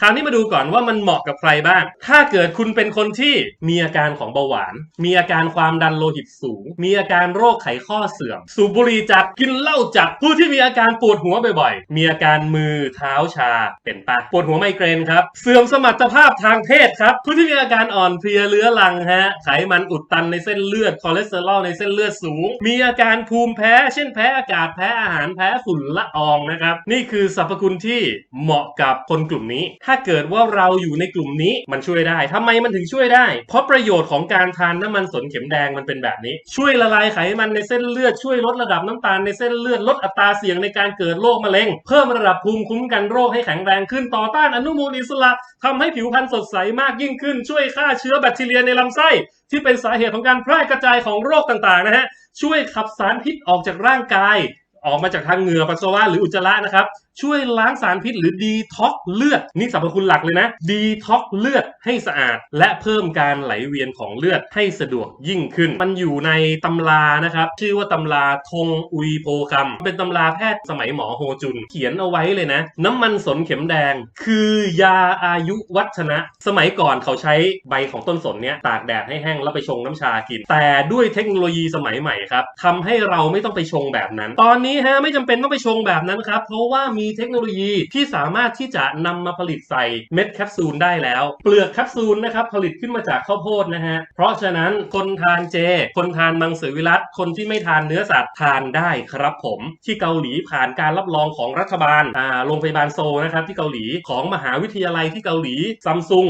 คราวนี้มาดูก่อนว่ามันเหมาะกับใครบ้าง ถ้าเกิดคุณเป็นคนที่มีอาการของเบาหวาน มีอาการความดันโลหิตสูง มีอาการโรคไขข้อเสื่อม สูบบุหรี่จัด กินเหล้าจัด ผู้ที่มีอาการปวดหัวบ่อยๆ มีอาการมือเท้าชา เป็นปะปวดหัวไมเกรนครับ เสื่อมสมรรถภาพทางเพศครับ ผู้ที่มีอาการอ่อนเพลียเรื้อรังฮะ ไขมันอุดตันในเส้นเลือด คอเลสเตอรอลในเส้นเลือดสูง มีอาการภูมิแพ้ เช่นแพ้อากาศ แพ้อาหาร แพ้ฝุ่นละอองนะครับ นี่คือสรรพคุณที่เหมาะกับคนกลุ่มนี้ถ้าเกิดว่าเราอยู่ในกลุ่มนี้มันช่วยได้ทำไมมันถึงช่วยได้ เพราะประโยชน์ของการทานน้ำมันสนเข็มแดงมันเป็นแบบนี้ ช่วยละลายไขมันในเส้นเลือดช่วยลดระดับน้ำตาลในเส้นเลือดลดอัตราเสี่ยงในการเกิดโรคมะเร็ง เพิ่มระดับภูมิคุ้มกันโรคให้แข็งแรงขึ้นต่อต้านอนุมูลอิสระทำให้ผิวพรรณสดใสมากยิ่งขึ้น ช่วยฆ่าเชื้อแบคทีเรียในลำไส้ ที่เป็นสาเหตุของการแพร่กระจายของโรคต่างๆนะฮะช่วยขับสารพิษออกจากร่างกาย ออกมาจากทางเหงื่อปัสสาวะหรืออุจจาระนะครับ ช่วยล้างสารพิษหรือดีท็อกเลือด นี่สรรพคุณหลักเลยนะ ดีท็อกเลือดให้สะอาด และเพิ่มการไหลเวียนของเลือดให้สะดวกยิ่งขึ้น มันอยู่ในตำรานะครับ ชื่อว่าตำราทงอุยโพคำเป็นตำราแพทย์สมัยหมอโฮจุน เขียนเอาไว้เลยนะ น้ำมันสนเข็มแดง คือยาอายุวัฒนะ สมัยก่อนเขาใช้ใบของต้นสนเนี้ยตากแดดให้แห้งแล้วไปชงน้ำชากิน แต่ด้วยเทคโนโลยีสมัยใหม่ครับทำให้เราไม่ต้องไปชงแบบนั้น ตอนนี้ฮะไม่จำเป็นต้องไปชงแบบนั้นครับเพราะว่ามีีเทคโนโลยีที่สามารถที่จะนำมาผลิตใส่เม็ดแคปซูลได้แล้ว เปลือกแคปซูลนะครับผลิตขึ้นมาจากข้าวโพดนะฮะ เพราะฉะนั้นคนทานเจ คนทานมังสวิรัตคนที่ไม่ทานเนื้อสัตว์ทานได้ครับผม ที่เกาหลีผ่านการรับรองของรัฐบาลอ่าโรงพยาบาลโซนะครับที่เกาหลีของมหาวิทยาลัยที่เกาหลีซัมซุง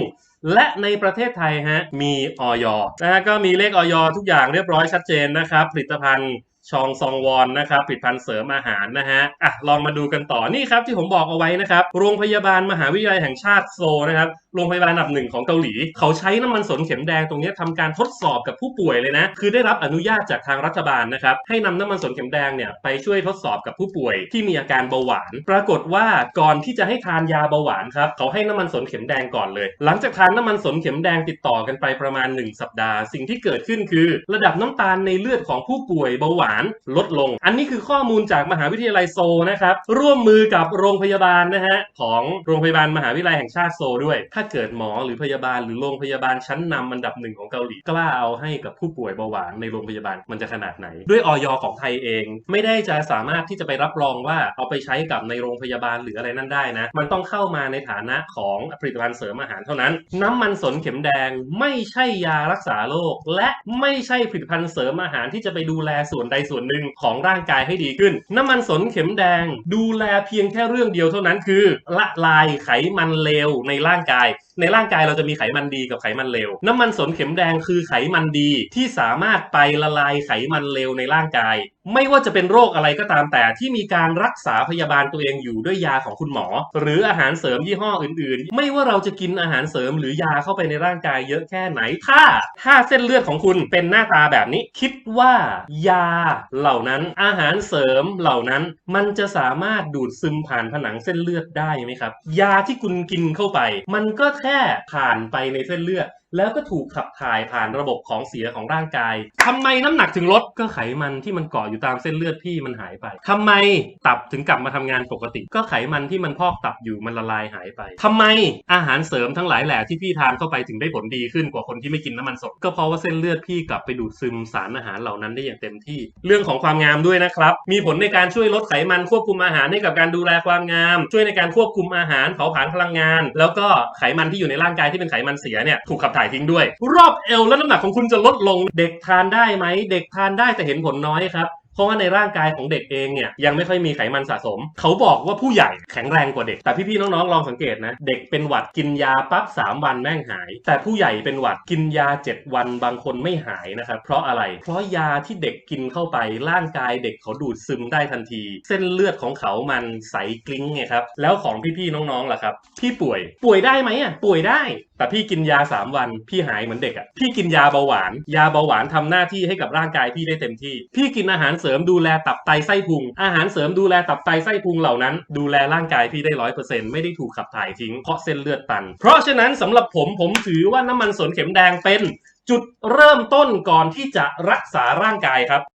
และในประเทศไทยฮะมีออยนะฮะก็มีเลขออยทุกอย่างเรียบร้อยชัดเจนนะครับผลิตภัณฑ์ ชองซองวอนนะครับผลิตภัณฑ์เสริมอาหารนะฮะอะลองมาดูกันต่อนี่ครับที่ผมบอกเอาไว้นะครับโรงพยาบาลมหาวิทยาลัยแห่งชาติโซนะครับโรงพยาบาลอันดับหนึ่งของเกาหลี เขาใช้น้ำมันสนเข็มแดงตรงนี้ยทำการทดสอบกับผู้ป่วยเลยนะ คือได้รับอนุญาตจากทางรัฐบาลนะครับให้นำน้ำมันสนเข็มแดงเนี่ยไปช่วยทดสอบกับผู้ป่วยที่มีอาการเบาหวาน ปรากฏว่าก่อนที่จะให้ทานยาเบาหวานครับเขาให้น้ำมันสนเข็มแดงก่อนเลย หลังจากทานน้ำมันสนเข็มแดงติดต่อกันไปประมาณ 1 สัปดาห์ สิ่งที่เกิดขึ้นคือ ระดับน้ำตาลในเลือดของผู้ป่วยเบาหวานลดลง อันนี้คือข้อมูลจากมหาวิทยาลัยโซนะครับ ร่วมมือกับโรงพยาบาลนะฮะของโรงพยาบาลมหาวิทยาลัยแห่งชาติโซด้วย ถ้าเกิดหมอหรือพยาบาลหรือโรงพยาบาลชั้นนำอันดับหนึ่งของเกาหลีกล้าเอาให้กับผู้ป่วยเบาหวานในโรงพยาบาลมันจะขนาดไหน ด้วยออยของไทยเอง ไม่ได้จะสามารถที่จะไปรับรองว่าเอาไปใช้กับในโรงพยาบาลหรืออะไรนั่นได้นะ มันต้องเข้ามาในฐานะของผลิตภัณฑ์เสริมอาหารเท่านั้น น้ำมันสนเข็มแดงไม่ใช่ยารักษาโรคและไม่ใช่ผลิตภัณฑ์เสริมอาหารที่จะไปดูแลส่วนใดส่วนหนึ่งของร่างกายให้ดีขึ้น น้ำมันสนเข็มแดง ดูแลเพียงแค่เรื่องเดียวเท่านั้นคือ ละลายไขมันเลวในร่างกาย ในร่างกายเราจะมีไขมันดีกับไขมันเลวน้ำมันสนเข็มแดงคือไขมันดีที่สามารถไปละลายไขมันเลวในร่างกาย ไม่ว่าจะเป็นโรคอะไรก็ตามแต่ที่มีการรักษาพยาบาลตัวเองอยู่ด้วยยาของคุณหมอ หรืออาหารเสริมยี่ห้ออื่น ๆ ไม่ว่าเราจะกินอาหารเสริมหรือยาเข้าไปในร่างกายเยอะแค่ไหนถ้าถ้าเส้นเลือดของคุณเป็นหน้าตาแบบนี้ คิดว่ายาเหล่านั้นอาหารเสริมเหล่านั้นมันจะสามารถดูดซึมผ่านผนังเส้นเลือดได้ไหมครับ ยาที่คุณกินเข้าไป มันก็แค่ผ่านไปในเส้นเลือด แล้วก็ถูกขับถ่ายผ่านระบบของเสียของร่างกายทำไมน้ำหนักถึงลดก็ไขมันที่มันเกาะอยู่ตามเส้นเลือดพี่มันหายไปทำไมตับถึงกลับมาทำงานปกติ ก็ไขมันที่มันพอกตับอยู่มันละลายหายไปทำไมอาหารเสริมทั้งหลายแหล่ที่พี่ทานเข้าไปถึงได้ผลดีขึ้นกว่าคนที่ไม่กินน้ำมันสดก็เพราะว่าเส้นเลือดพี่กลับไปดูดซึมสารอาหารเหล่านั้นได้อย่างเต็มที่ เรื่องของความงามด้วยนะครับ มีผลในการช่วยลดไขมันควบคุมอาหารให้กับการดูแลความงาม ช่วยในการควบคุมอาหารเผาผลาญพลังงาน แล้วก็ไขมันที่อยู่ในร่างกายที่เป็นไขมันเสียเนี่ยถูกขับถ่ายทิ้งด้วย รอบเอวและน้ำหนักของคุณจะลดลงเด็กทานได้ไหมเด็กทานได้แต่เห็นผลน้อยครับเพราะว่าในร่างกายของเด็กเองเนี่ยยังไม่ค่อยมีไขมันสะสม เขาบอกว่าผู้ใหญ่แข็งแรงกว่าเด็ก แต่พี่ๆน้องๆลองสังเกตนะ เด็กเป็นหวัดกินยาปั๊บ3วันแม่งหาย แต่ผู้ใหญ่เป็นหวัดกินยา 7 วันบางคนไม่หายนะครับ เพราะอะไร เพราะยาที่เด็กกินเข้าไปร่างกายเด็กเขาดูดซึมได้ทันที เส้นเลือดของเขามันใสกลิ้งไงครับแล้วของพี่ๆน้องๆล่ะครับพี่ป่วยป่วยได้ไหมอะป่วยได้แต่พี่กินยา3วันพี่หายเหมือนเด็กอะพี่กินยาเบาหวาน ยาเบาหวานทำหน้าที่ให้กับร่างกายพี่ได้เต็มที่ พี่กินอาหารเสริมดูแลตับไตไส้พุง อาหารเสริมดูแลตับไตไส้พุงเหล่านั้น ดูแลร่างกายพี่ได้ร้อยเปอร์เซ็นต์ไม่ได้ถูกขับถ่ายทิ้งเพราะเส้นเลือดตัน เพราะฉะนั้นสำหรับผมผมถือว่าน้ำมันสนเข็มแดงเป็น จุดเริ่มต้นก่อนที่จะรักษาร่างกายครับ